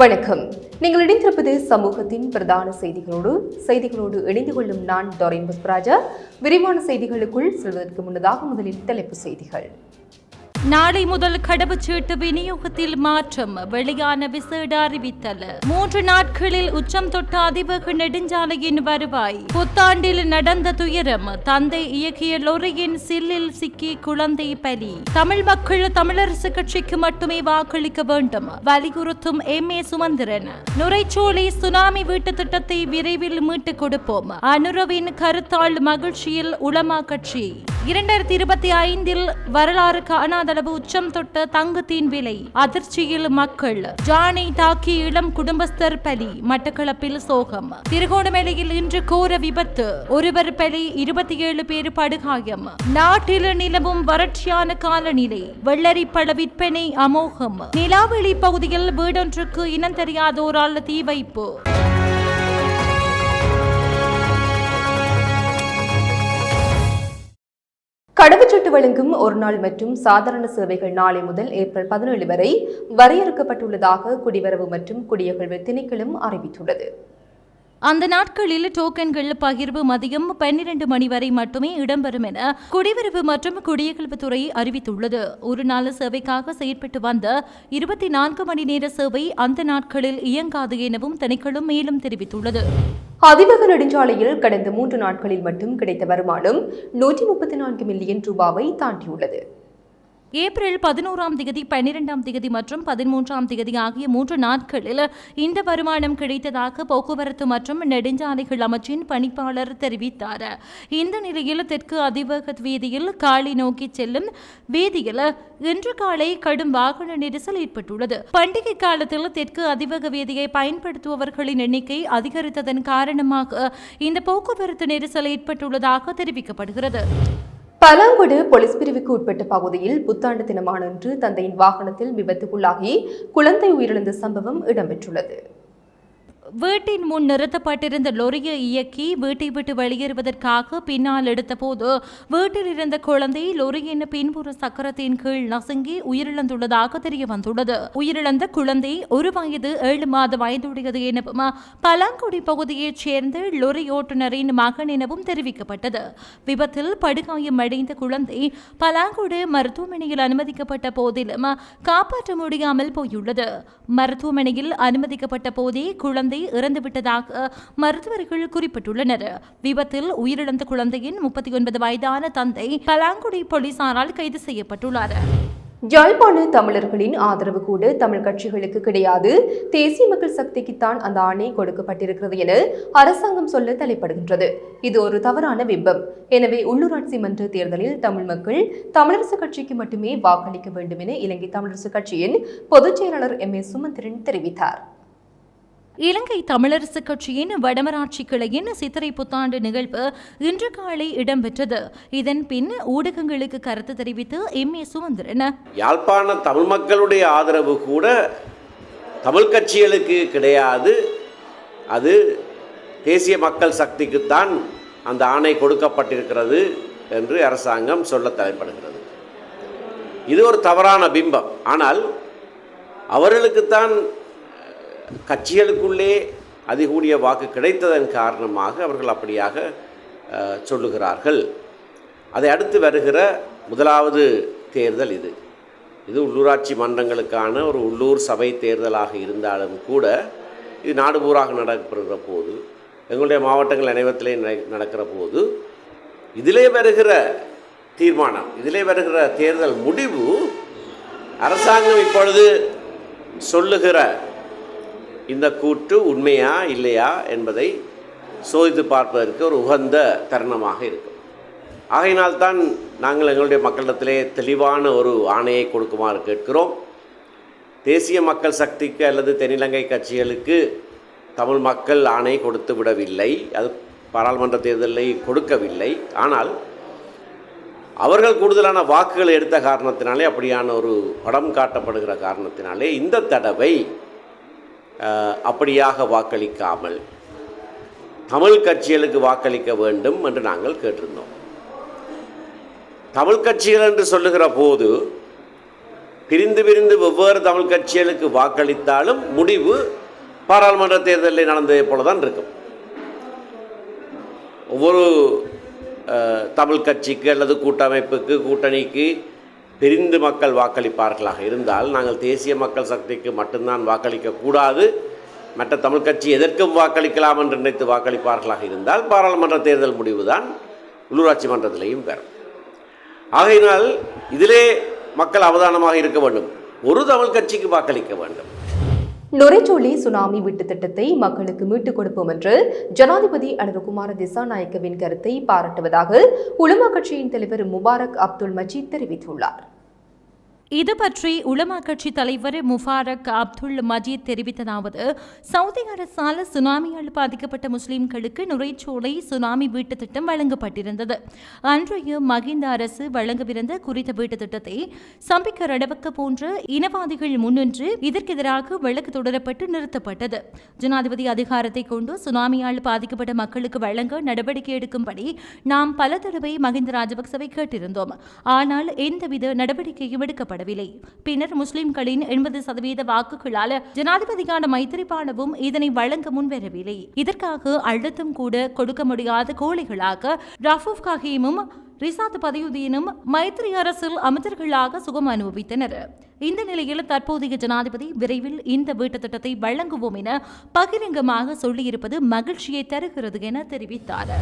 வணக்கம். நீங்கள் இணைந்திருப்பது சமூகத்தின் பிரதான செய்திகளோடு செய்திகளோடு இணைந்து கொள்ளும் நான் டொரின் புஷ்பராஜா விரிவான செய்திகளுக்குள் செல்வதற்கு முன்னதாக முதலில் தலைப்பு செய்திகள். நாளை முதல் கடவுச்சீட்டு விநியோகத்தில் மாற்றம் வெளியான விசேட அறிவித்தல். மூன்று நாட்களில் உச்சம் தொட்ட அதிவேக நெடுஞ்சாலையின் வருவாய். புத்தாண்டில் நடந்த துயரம் தந்தை இயக்கிய லொரியின் சில்லில் சிக்கி குழந்தை பலி. தமிழ் மக்கள் தமிழரசு கட்சிக்கு மட்டுமே வாக்களிக்க வேண்டும் வலியுறுத்தும் M. A. Sumanthiran. Norochcholai tsunami வீட்டு திட்டத்தை விரைவில் மீட்டுக் கொடுப்போம் அனுரவின் கருத்தாள் மகிழ்ச்சியில் உலமா கட்சி. இரண்டாயிரத்தி இருபத்தி ஐந்தில் வரலாறு செலவு உச்சம் தொட்ட தங்கத்தின் விலை. அதிர்ச்சியில் மக்கள். ஜானை தாக்கி இளம் குடும்பஸ்தர் பலி. மட்டக்களப்பில் சோகம். திருகோணமலையில் இன்று கோர விபத்து. ஒருவர் பலி இருபத்தி ஏழு பேர் படுகாயம். நாட்டில் நிலவும் வறட்சியான காலநிலை. வெள்ளரி பழ விற்பனை அமோகம். நிலாவெளி பகுதியில் வீடொன்றுக்கு இனம் தெரியாதோரால் தீ வைப்பு. வழங்கும் ஒரு நாள் மற்றும் சாதாரண சேவைகள் நாளை முதல் ஏப்ரல் பதினேழு வரை வரையறுக்கப்பட்டுள்ளதாக குடிவரவு மற்றும் குடியகழ்வு திணைக்களம் அறிவித்துள்ளது. அந்த நாட்களில் டோக்கன்கள் பகிர்வு மதியம் பன்னிரண்டு மணி வரை மட்டுமே இடம்பெறும் என குடிவரவு மற்றும் குடியகல்வுத்துறை அறிவித்துள்ளது. ஒரு நாள் சேவைக்காக செயற்பட்டு வந்த இருபத்தி நான்கு மணி நேர சேவை அந்த நாட்களில் இயங்காது எனவும் திணைக்களம் மேலும் தெரிவித்துள்ளது. அதிவேக நெடுஞ்சாலையில் கடந்த மூன்று நாட்களில் மட்டும் கிடைத்த வருமானம் நூற்றி முப்பத்தி நான்கு மில்லியன் ரூபாவை தாண்டியுள்ளது. ஏப்ரல் பதினோராம் திகதி பன்னிரெண்டாம் திகதி மற்றும் பதிமூன்றாம் திகதி ஆகிய மூன்று நாட்களில் இந்த வருமானம் கிடைத்ததாக போக்குவரத்து மற்றும் நெடுஞ்சாலைகள் அமைச்சின் பணிப்பாளர் தெரிவித்தார். இந்த நிலையில் தெற்கு அதிவேக வீதியில் காலி நோக்கி செல்லும் வீதியில் இன்று காலை கடும் வாகன நெரிசல் ஏற்பட்டுள்ளது. பண்டிகை காலத்தில் தெற்கு அதிவேக வீதியை பயன்படுத்துபவர்களின் எண்ணிக்கை அதிகரித்ததன் காரணமாக இந்த போக்குவரத்து நெரிசல் ஏற்பட்டுள்ளதாக தெரிவிக்கப்படுகிறது. பலாங்குடு போலீஸ் பிரிவுக்கு உட்பட்ட பகுதியில் புத்தாண்டு தினமானன்று தந்தையின் வாகனத்தில் விபத்துக்குள்ளாகி குழந்தை உயிரிழந்த சம்பவம் இடம்பெற்றுள்ளது. வீட்டின் முன் நிறுத்தப்பட்டிருந்த லொரியை இயக்கி வீட்டை விட்டு வெளியேறுவதற்காக பின்னால் எடுத்தபோது வீட்டில் இருந்த குழந்தை லொரியின் பின்புற சக்கரத்தின் கீழ் நசுங்கி உயிரிழந்துள்ளதாக தெரிய வந்துள்ளது உயிரிழந்த குழந்தை ஒரு வயது ஏழு மாத வயதுடையது எனவும் பலாங்குடி பகுதியைச் சேர்ந்த லொரி ஓட்டுநரின் மகன் எனவும் தெரிவிக்கப்பட்டது. விபத்தில் படுகாயம் அடைந்த குழந்தை பலாங்குடி மருத்துவமனையில் அனுமதிக்கப்பட்ட போதிலும் காப்பாற்ற முடியாமல் போயுள்ளது. மருத்துவமனையில் அனுமதிக்கப்பட்ட போதே குழந்தை இறந்துவிட்டதாக மருத்துவர்கள் குறிப்பிட்டுள்ளனர். விபத்தில் உயிரிழந்த குழந்தையின் முப்பத்தி ஒன்பது வயதான தந்தை பலாங்குடி போலீசாரால் கைது செய்யப்பட்டுள்ளார். யாழ்ப்பாண தமிழர்களின் ஆதரவு கூட தமிழ் கட்சிகளுக்கு கிடையாது. தேசிய மக்கள் சக்திக்குத்தான் அந்த ஆணை கொடுக்கப்பட்டிருக்கிறது என அரசாங்கம் சொல்ல தலைப்படுகின்றது. இது ஒரு தவறான பிம்பம் எனவே உள்ளூராட்சி மன்ற தேர்தலில் தமிழ் மக்கள் தமிழரசு கட்சிக்கு மட்டுமே வாக்களிக்க வேண்டும் என இலங்கை தமிழரசு கட்சியின் பொதுச் செயலாளர் எம் ஏ சுமந்திரன் தெரிவித்தார். இலங்கை தமிழரசு கட்சியின் வடமராட்சி கிளையின் சித்திரை புத்தாண்டு நிகழ்வு இன்று காலை இடம்பெற்றது. இதன் பின் ஊடகங்களுக்கு கருத்து தெரிவித்து எம். ஏ. சுமந்திரன். யாழ்ப்பாண தமிழ் மக்களுடைய ஆதரவு கூட தமிழ் கட்சிகளுக்கு கிடையாது. அது தேசிய மக்கள் சக்திக்குத்தான் அந்த ஆணை கொடுக்கப்பட்டிருக்கிறது என்று அரசாங்கம் சொல்ல தலைப்படுகிறது இது ஒரு தவறான பிம்பம். ஆனால் அவர்களுக்குத்தான் கட்சிகளுக்குள்ளே அதிகூடிய வாக்கு கிடைத்ததன் காரணமாக அவர்கள் அப்படியாக சொல்லுகிறார்கள். அதை அடுத்து வருகிற முதலாவது தேர்தல் இது. இது உள்ளூராட்சி மன்றங்களுக்கான ஒரு உள்ளூர் சபை தேர்தலாக இருந்தாலும் கூட இது நாடுபூராக நடக்கப்படுகிற போது எங்களுடைய மாவட்டங்கள் அனைவத்திலே நட- நடக்கிற போது இதிலே வருகிற தீர்மானம் இதிலே வருகிற தேர்தல் முடிவு அரசாங்கம் இப்பொழுது சொல்லுகிற இந்த கூற்று உண்மையா இல்லையா என்பதை சோதித்து பார்ப்பதற்கு ஒரு உகந்த தருணமாக இருக்கும். ஆகையினால்தான் நாங்கள் எங்களுடைய மக்களிடத்திலே தெளிவான ஒரு ஆணையை கொடுக்குமாறு கேட்கிறோம். தேசிய மக்கள் சக்திக்கு அல்லது தென்னிலங்கை கட்சிகளுக்கு தமிழ் மக்கள் ஆணை கொடுத்து விடவில்லை. அது பாராளுமன்ற தேர்தலை கொடுக்கவில்லை. ஆனால் அவர்கள் கூடுதலான வாக்குகளை எடுத்த காரணத்தினாலே அப்படியான ஒரு படம் காட்டப்படுகிற காரணத்தினாலே இந்த தடவை அப்படியாக வாக்களிக்காமல் தமிழ் கட்சிகளுக்கு வாக்களிக்க வேண்டும் என்று நாங்கள் கேட்டிருந்தோம். தமிழ் கட்சிகள் என்று சொல்லுகிற போது பிரிந்து பிரிந்து வெவ்வேறு தமிழ் கட்சிகளுக்கு வாக்களித்தாலும் முடிவு பாராளுமன்ற தேர்தலில் நடந்ததை போல தான் இருக்கும். ஒவ்வொரு தமிழ் கட்சிக்கு அல்லது கூட்டமைப்புக்கு கூட்டணிக்கு பிரிந்து மக்கள் வாக்களிப்பார்களாக இருந்தால் நாங்கள் தேசிய மக்கள் சக்திக்கு மட்டும்தான் வாக்களிக்க கூடாது. மற்ற தமிழ் கட்சி எதற்கும் வாக்களிக்கலாம் என்று நினைத்து வாக்களிப்பார்களாக இருந்தால் பாராளுமன்ற தேர்தல் முடிவுதான் உள்ளூராட்சி மன்றத்திலேயும் பெறும். ஆகையினால் இதிலே மக்கள் அவதானமாக இருக்க வேண்டும். ஒரு தமிழ் கட்சிக்கு வாக்களிக்க வேண்டும். நுரைச்சோலி சுனாமி வீட்டு திட்டத்தை மக்களுக்கு மீட்டுக் கொடுப்போம் என்று ஜனாதிபதி அனுரகுமார திசாநாயக்கவின் கருத்தை பாராட்டுவதாக உலமா கட்சியின் தலைவர் முபாரக் அப்துல் மஜீத் தெரிவித்துள்ளார். இது பற்றி உலமா கட்சி தலைவர் முஃபாரக் அப்துல் மஜீத் தெரிவித்ததாவது சவுதி அரசால் சுனாமியால் பாதிக்கப்பட்ட முஸ்லிம்களுக்கு நுரைச்சோலை சுனாமி வீட்டு திட்டம் வழங்கப்பட்டிருந்தது. அன்றைய மகிந்த அரசு வழங்கவிருந்த குறித்த வீட்டு திட்டத்தை சம்பிக்க ரடவக்க போன்ற இனவாதிகள் முன்னின்று இதற்கெதிராக வழக்கு தொடரப்பட்டு நிறுத்தப்பட்டது. ஜனாதிபதி அதிகாரத்தை கொண்டு சுனாமியால் பாதிக்கப்பட்ட மக்களுக்கு வழங்க நடவடிக்கை எடுக்கும்படி நாம் பல தடவை மகிந்த ராஜபக்சவை கேட்டிருந்தோம். ஆனால் எந்தவித நடவடிக்கையும் எடுக்கப்படவில்லை பின்னர் முஸ்லிம்களின் எண்பது சதவீத வாக்குகளால் ஜனாதிபதிக்கான மைத்திரிபாலவும் இதனை வழங்க முன்வரவில்லை. இதற்காக அழுத்தம் கூட கொடுக்க முடியாத கோழைகளாக ரஃபூப் காஹீமும் ரிசாத் பதியுதீனும் மைத்திரி அரசில் அமைச்சர்களாக சுகம் அனுபவித்தனர். இந்த நிலையில் தற்போதைய ஜனாதிபதி விரைவில் இந்த வீட்டு திட்டத்தை வழங்குவோம் என பகிரங்கமாக சொல்லியிருப்பது மகிழ்ச்சியை தருகிறது என தெரிவித்தார்.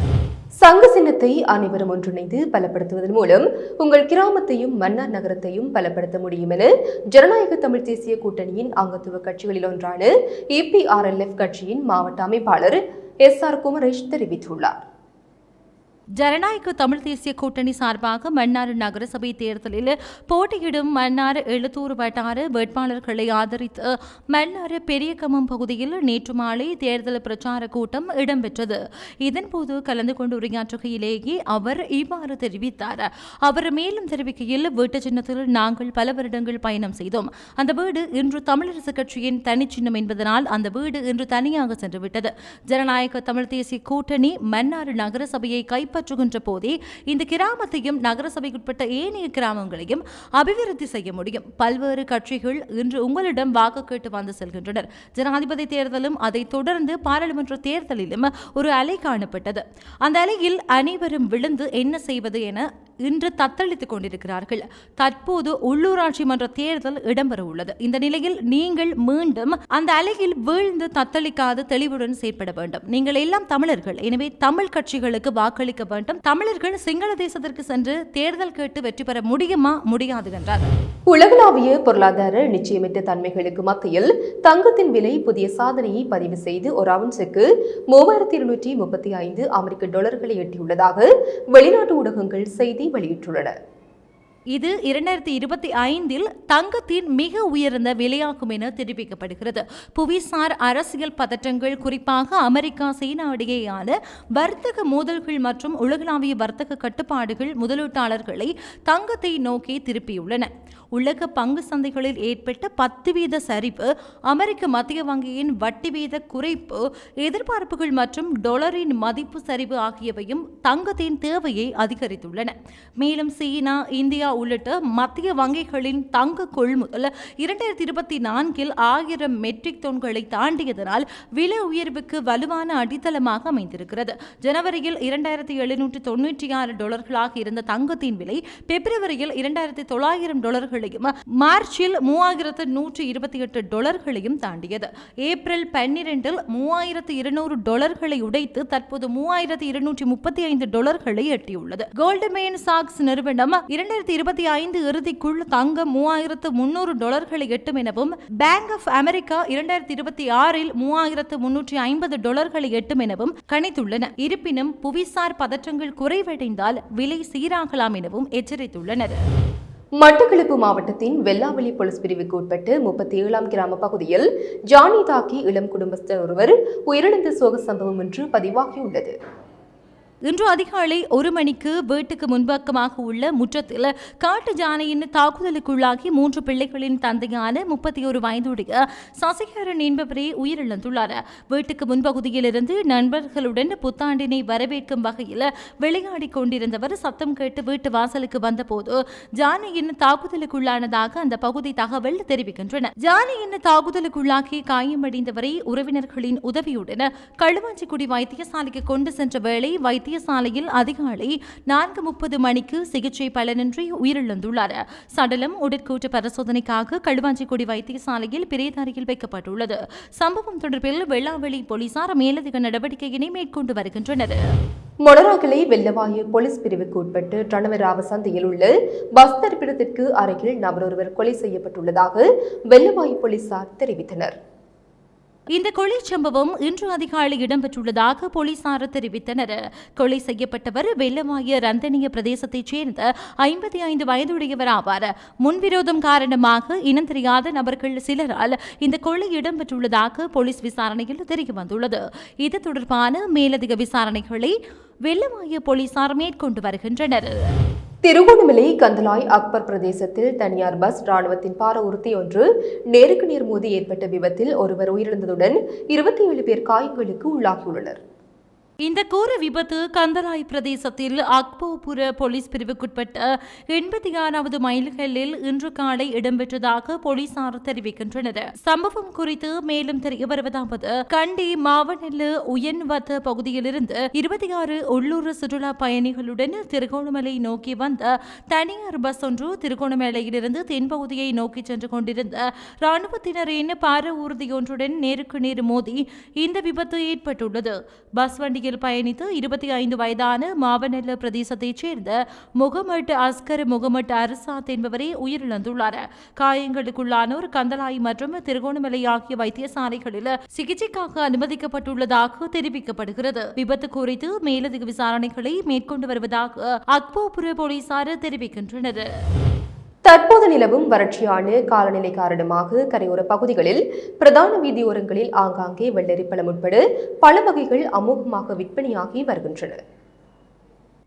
சங்க சின்னத்தை அனைவரும் ஒன்றிணைந்து பலப்படுத்துவதன் மூலம் உங்கள் கிராமத்தையும் மன்னார் நகரத்தையும் பலப்படுத்த முடியும் என ஜனநாயக தமிழ் தேசிய கூட்டணியின் அங்கத்துவ கட்சிகளில் ஒன்றான ஏபிஆர்எல்எஃப் கட்சியின் மாவட்ட அமைப்பாளர் எஸ் ஆர் குமரேஷ் தெரிவித்துள்ளார். ஜனநாயக தமிழ் தேசிய கூட்டணி சார்பாக மன்னார் நகரசபை தேர்தலில் போட்டியிடும் மன்னார் எழுத்தூர் வட்டார வேட்பாளர்களை ஆதரித்து மன்னார் பெரியகமம் பகுதியில் நேற்று மாலை தேர்தல் பிரச்சார கூட்டம் இடம்பெற்றது. இதன்போது கலந்து கொண்டு உரையாற்றுகையிலேயே அவர் இவ்வாறு தெரிவித்தார். அவர் மேலும் தெரிவிக்கையில் வீட்டு சின்னத்தில் நாங்கள் பல வருடங்கள் பயணம் செய்தோம். அந்த வீடு இன்று தமிழரசு கட்சியின் தனிச்சின்னம் என்பதனால் அந்த வீடு இன்று தனியாக சென்றுவிட்டது. ஜனநாயக தமிழ் தேசிய கூட்டணி மன்னார் நகரசபையை கைப்பற்றுகின்ற போதே இந்த கிராமத்தையும் நகரசபைக்குட்பட்ட ஏனைய கிராமங்களையும் அபிவிருத்தி செய்ய முடியும். பல்வேறு கட்சிகள் இன்று உங்களிடம் வாக்கு கேட்டு வந்து செல்கின்றனர். ஜனாதிபதி தேர்தலும் அதை தொடர்ந்து பாராளுமன்ற தேர்தலிலும் ஒரு அலை காணப்பட்டது. அந்த அலையில் அனைவரும் விழுந்து என்ன செய்வது என இன்று தத்தளித்துக் கொண்டிருக்கிறார்கள். தற்போது உள்ளூராட்சி மன்ற தேர்தல் இடம்பெற உள்ளது. இந்த நிலையில் நீங்கள் மீண்டும் அந்த அலையில் வீழ்ந்து தத்தளிக்காது தெளிவுடன் செயற்பட வேண்டும். நீங்கள் எல்லாம் தமிழர்கள். எனவே தமிழ் கட்சிகளுக்கு வாக்களிக்க வேண்டும். தமிழர்கள் சிங்கள தேசத்திற்கு சென்று தேர்தல் கேட்டு வெற்றி பெற முடியுமா? முடியாது என்றார். உலகளாவிய பொருளாதார நிச்சயமற்ற தன்மைகளுக்கு மத்தியில் தங்கத்தின் விலை புதிய சாதனையை பதிவு செய்து ஒரு அவுன்ஸுக்கு மூவாயிரத்தி இருநூற்றி முப்பத்தி ஐந்து அமெரிக்க டாலர்களை எட்டியுள்ளதாக வெளிநாட்டு ஊடகங்கள் செய்தி வெளியிட்டுள்ளன. இது இரண்டாயிரத்தி இருபத்தி ஐந்தில் தங்கத்தின் மிக உயர்ந்த விலையாகும் என தெரிவிக்கப்படுகிறது. புவிசார் அரசியல் பதற்றங்கள் குறிப்பாக அமெரிக்கா சீனா இடையேயான வர்த்தக மோதல்கள் மற்றும் உலகளாவிய வர்த்தக கட்டுப்பாடுகள் முதலீட்டாளர்களை தங்கத்தை நோக்கி திருப்பியுள்ளன. உலக பங்கு சந்தைகளில் ஏற்பட்ட பத்து வீத சரிவு அமெரிக்க மத்திய வங்கியின் வட்டி வீத குறைப்பு எதிர்பார்ப்புகள் மற்றும் டொலரின் மதிப்பு சரிவு ஆகியவையும் தங்கத்தின் தேவையை அதிகரித்துள்ளன. மேலும் சீனா இந்தியா உள்ளிட்ட மத்திய வங்கிகளின் தங்க கொள்முதல் இரண்டாயிரத்தி இருபத்தி நான்கில் ஆயிரம் மெட்ரிக் டன்களை தாண்டியதனால் விலை உயர்வுக்கு வலுவான அடித்தளமாக அமைந்திருக்கிறது. ஜனவரியில் இரண்டாயிரத்தி எழுநூற்று தொன்னூற்றி ஆறு டாலர்களாக இருந்த தங்கத்தின் விலை பிப்ரவரியில் இரண்டாயிரத்தி தொள்ளாயிரம் டாலர்களையும் மார்ச்சில் மூவாயிரத்து நூற்று இருபத்தி எட்டு டாலர்களையும் தாண்டியது. ஏப்ரல் பன்னிரெண்டில் மூவாயிரத்து இருநூறு டாலர்களை உடைத்து தற்போது மூவாயிரத்து இருநூற்றி முப்பத்தி ஐந்து டாலர்களை எட்டியுள்ளது. கோல்டுமேன் சாக்ஸ் நிறுவனம் இரண்டாயிரத்தி இருபத்தி ஐந்து இறுதிக்குள் தங்கம் மூவாயிரத்து முன்னூறு டாலர்களை எட்டும் எனவும் பேங்க் ஆஃப் அமெரிக்கா இரண்டாயிரத்தி இருபத்தி ஆறில் மூவாயிரத்து முன்னூற்றி ஐம்பது டாலர்களை எட்டும் எனவும் கணித்துள்ளன. இருப்பினும் புவிசார் பதற்றங்கள் குறைவடைந்தால் விலை சீராகலாம் எனவும் எச்சரித்துள்ளனர். மட்டக்களப்பு மாவட்டத்தின் வெள்ளாவளி போலீஸ் பிரிவுக்கு உட்பட்டு முப்பத்தி ஏழாம் கிராம பகுதியில் ஜானி தாக்கி இளம் குடும்பஸ்தர் ஒருவர் உயிரிழந்த சோக சம்பவம் ஒன்று பதிவாகியுள்ளது. இன்று அதிகாலை ஒரு மணிக்கு வீட்டுக்கு முன்பக்கமாக உள்ள முற்றத்தில் காட்டு ஜானையின் தாக்குதலுக்குள்ளாகி மூன்று பிள்ளைகளின் தந்தையான முப்பத்தி ஒரு வயதுடைய சசிகரன் என்பவரே உயிரிழந்துள்ளார். வீட்டுக்கு முன்பகுதியிலிருந்து நண்பர்களுடன் புத்தாண்டினை வரவேற்கும் வகையில் விளையாடிக் கொண்டிருந்தவர் சத்தம் கேட்டு வீட்டு வாசலுக்கு வந்தபோது ஜானையின் தாக்குதலுக்குள்ளானதாக அந்த பகுதி தகவல் தெரிவிக்கின்றன. ஜானையின் தாக்குதலுக்குள்ளாகி காயமடைந்தவரை உறவினர்களின் உதவியுடன் களுவாஞ்சிக்குடி வைத்தியசாலைக்கு கொண்டு சென்ற வேளை வைத்தியசாலையில் அதிகாலை நான்கு முப்பது மணிக்கு சிகிச்சை பலனின்றி உயிரிழந்துள்ளார். சடலம் உடற்கூற்று பரிசோதனைக்காக களுவாஞ்சிக்குடி வைத்தியசாலையில் பிரேதாரியில் வைக்கப்பட்டுள்ளது. சம்பவம் தொடர்பில் வெள்ளாவெளி போலீசார் மேலதிக நடவடிக்கையினை மேற்கொண்டு வருகின்றனர். மொனராகலை வெள்ளவாயு போலீஸ் பிரிவுக்கு உட்பட்டு ரணவராவ சந்தையில் உள்ள பஸ் தரிப்பிடத்திற்கு அருகில் நபரொருவர் கொலை செய்யப்பட்டுள்ளதாக வெள்ளவாயு போலீசார் தெரிவித்தனர். இந்த கொலை சம்பவம் இன்று அதிகாலை இடம்பெற்றுள்ளதாக போலீசார் தெரிவித்தனர். கொலை செய்யப்பட்டவர் வெள்ளமாய ரந்தனிய பிரதேசத்தைச் சேர்ந்த ஐம்பத்தி ஐந்து வயதுடையவர் ஆவார். முன்விரோதம் காரணமாக இனம் தெரியாத நபர்கள் சிலரால் இந்த கொலை இடம்பெற்றுள்ளதாக போலீஸ் விசாரணையில் தெரியவந்துள்ளது. இது தொடர்பான மேலதிக விசாரணைகளை வெள்ளமாய போலீசார் மேற்கொண்டு வருகின்றனர். திருகோணமலை கந்தலாய் அக்பர் பிரதேசத்தில் தனியார் பஸ் ராணுவத்தின் பார உறுத்தி ஒன்று நேருக்கு நேர் மோதி ஏற்பட்ட விபத்தில் ஒருவர் உயிரிழந்ததுடன் இருபத்தி ஏழு பேர் காயங்களுக்கு உள்ளாகியுள்ளனர். இந்த கோர விபத்து கந்தராய் பிரதேசத்தில் அக்போபுர போலீஸ் பிரிவுக்குட்பட்ட எண்பத்தி ஆறாவது மைல்களில் இன்று காலை இடம்பெற்றதாக போலீசார் தெரிவிக்கின்றனர். சம்பவம் குறித்து மேலும் தெரிய வருவதாவது கண்டி மாவனெல்லு உயன்வத்த பகுதியிலிருந்து இருபத்தி ஆறு உள்ளூர் சுற்றுலா பயணிகளுடன் திருகோணமலை நோக்கி வந்த தனியார் பஸ் ஒன்று திருகோணமலையிலிருந்து தென்பகுதியை நோக்கி சென்று கொண்டிருந்த ராணுவத்தினரின் பார ஊர்தியொன்றுடன் நேருக்கு நேர் மோதி இந்த விபத்து ஏற்பட்டுள்ளது. பஸ் வண்டியில் பயணித்து இருபத்தி ஐந்து வயதான மாவநெல்ல பிரதேசத்தைச் சேர்ந்த முகமட் அஸ்கர் முகமட் அரசாத் என்பவரே உயிரிழந்துள்ளார். காயங்களுக்குள்ளானோர் கந்தலாய் மற்றும் திருகோணமலை ஆகிய வைத்தியசாலைகளில் சிகிச்சைக்காக அனுமதிக்கப்பட்டுள்ளதாக தெரிவிக்கப்படுகிறது. விபத்து குறித்து மேலதிக விசாரணைகளை மேற்கொண்டு வருவதாக அக்போபுர போலீசார் தெரிவிக்கின்றனர். தற்போது நிலவும் வறட்சியான காலநிலை காரணமாக கரையோர பகுதிகளில் பிரதான வீதியோரங்களில் ஆங்காங்கே வெள்ளரிப்பழம் உட்பட பல வகைகள் அமோகமாக விற்பனையாகி வருகின்றன.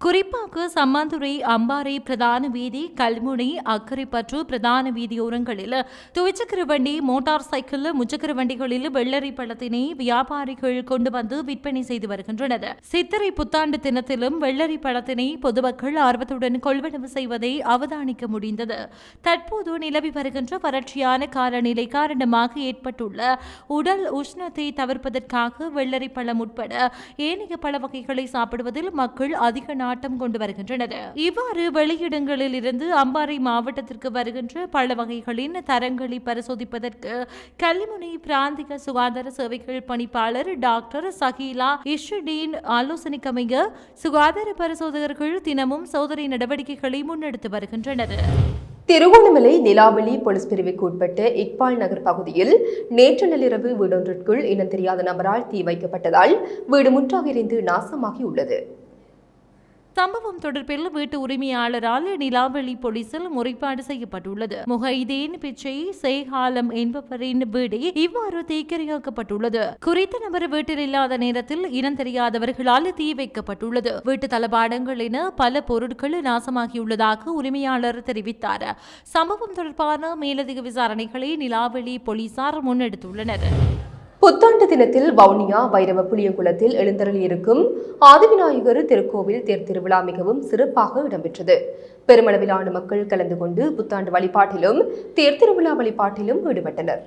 குறிப்பாக சம்மாந்துறை அம்பாறை பிரதான வீதி கல்முனை அக்கரைப்பற்று பிரதான வீதியோரங்களில் துவிச்சக்கர வண்டி மோட்டார் சைக்கிள் முச்சக்கர வண்டிகளில் வெள்ளரி பழத்தினை வியாபாரிகள் கொண்டு வந்து விற்பனை செய்து வருகின்றனர். சித்திரை புத்தாண்டு தினத்திலும் வெள்ளரி பழத்தினை பொதுமக்கள் ஆர்வத்துடன் கொள்வனவு செய்வதை அவதானிக்க முடிந்தது. தற்போது நிலவி வருகின்ற வறட்சியான காலநிலை காரணமாக ஏற்பட்டுள்ள உடல் உஷ்ணத்தை தவிர்ப்பதற்காக வெள்ளரி பழம் உட்பட ஏனைய பழ வகைகளை சாப்பிடுவதில் மக்கள் அதிக நாட்டம் கொண்டு வருகின்றனர். இவ்வாறு வெளியிடங்களில் இருந்து அம்பாறை மாவட்டத்திற்கு வருகின்ற பல வகைகளின் தரங்களை பரிசோதிப்பதற்கு கல்முனை பிராந்திய சுகாதார சேவைகள் பணிப்பாளர் டாக்டர் சஹீலா இஷுடீன் ஆலோசனைக்கமைய சுகாதார பரிசோதகர்கள் தினமும் சோதனை நடவடிக்கைகளை முன்னெடுத்து வருகின்றனர். திருகோணமலை நிலாவளி போலீஸ் பிரிவுக்கு உட்பட்ட இக்பால் நகர் பகுதியில் நேற்று நள்ளிரவு வீடொன்றிற்குள் இனம் தெரியாத நபரால் தீ வைக்கப்பட்டதால் வீடு முற்றாக எரிந்து நாசமாகி உள்ளது சம்பவம் தொடர்பில் வீட்டு உரிமையாளரால் நிலாவளி போலீசில் முறைப்பாடு செய்யப்பட்டுள்ளது. முஹைதீன் பிச்சை சேகாலம் என்பவரின் வீடு இவ்வாறு தீக்கிரையாக்கப்பட்டுள்ளது குறித்த நபர் வீட்டில் இல்லாத நேரத்தில் இனம் தெரியாதவர்களால் தீ வைக்கப்பட்டுள்ளது. வீட்டு தளபாடங்கள் என பல பொருட்கள் நாசமாகியுள்ளதாக உரிமையாளர் தெரிவித்தார். சம்பவம் தொடர்பான மேலதிக விசாரணைகளை நிலாவளி போலீசார் முன்னெடுத்துள்ளனர். புத்தாண்டு தினத்தில் வவுனியா வைரவ புளியகுளத்தில் எழுந்தருளியிருக்கும் ஆதிவிநாயகர் திருக்கோவில் தேர் திருவிழா மிகவும் சிறப்பாக இடம்பெற்றது. பெருமளவிலான மக்கள் கலந்து கொண்டு புத்தாண்டு வழிபாட்டிலும் தேர் திருவிழா வழிபாட்டிலும் ஈடுபட்டனர்.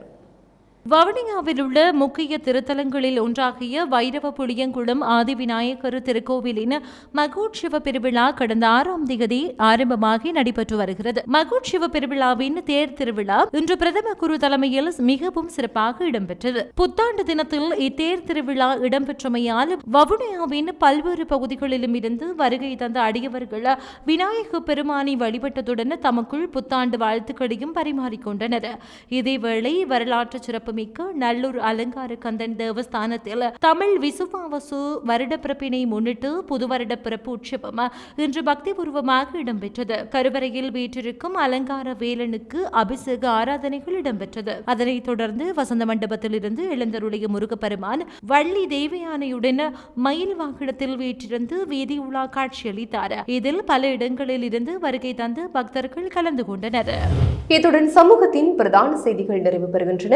வவுனியாவில் உள்ள முக்கிய திருத்தலங்களில் ஒன்றாகிய வைரவ புளியங்குளம் ஆதிவிநாயகர் திருக்கோவிலின் மகோட்சிவ பெருவிழா கடந்த ஆறாம் தேதி ஆரம்பமாகி நடைபெற்று வருகிறது. மகோட்சிவ பெருவிழாவின் தேர் திருவிழா இன்று பிரதம குரு தலைமையில் மிகவும் சிறப்பாக இடம்பெற்றது. புத்தாண்டு தினத்தில் இத்தேர் திருவிழா இடம்பெற்றமையால் வவுனியாவின் பல்வேறு பகுதிகளிலும் இருந்து வருகை தந்த அடியவர்கள் விநாயக பெருமானை வழிபட்டதுடன் தமக்குள் புத்தாண்டு வாழ்த்துக்களையும் பரிமாறிக்கொண்டனர். இதேவேளை வரலாற்று சிறப்பு சிறப்புமிக்க நல்லூர் அலங்கார கந்தன் தேவஸ்தானத்தில் தமிழ் விசுவாவசு வருடப்பிறப்பினை முன்னிட்டு புது வருடப்பிறப்பு உற்சவம் இன்று பக்திபூர்வமாக இடம்பெற்றது. கருவறையில் வீற்றிருக்கும் அலங்கார வேலனுக்கு அபிஷேக ஆராதனைகள் இடம்பெற்றது. அதனைத் தொடர்ந்து வசந்த மண்டபத்தில் இருந்து எழுந்தருளிய முருகப்பெருமான் வள்ளி தேவயானையுடன் மயில் வாகனத்தில் வீற்றிருந்து வீதி உலா காட்சியளித்தார். இதில் பல இடங்களில் இருந்து வருகை தந்து பக்தர்கள் கலந்து கொண்டனர். இத்துடன் சமூகத்தின் பிரதான செய்திகள் நிறைவு பெறுகின்றன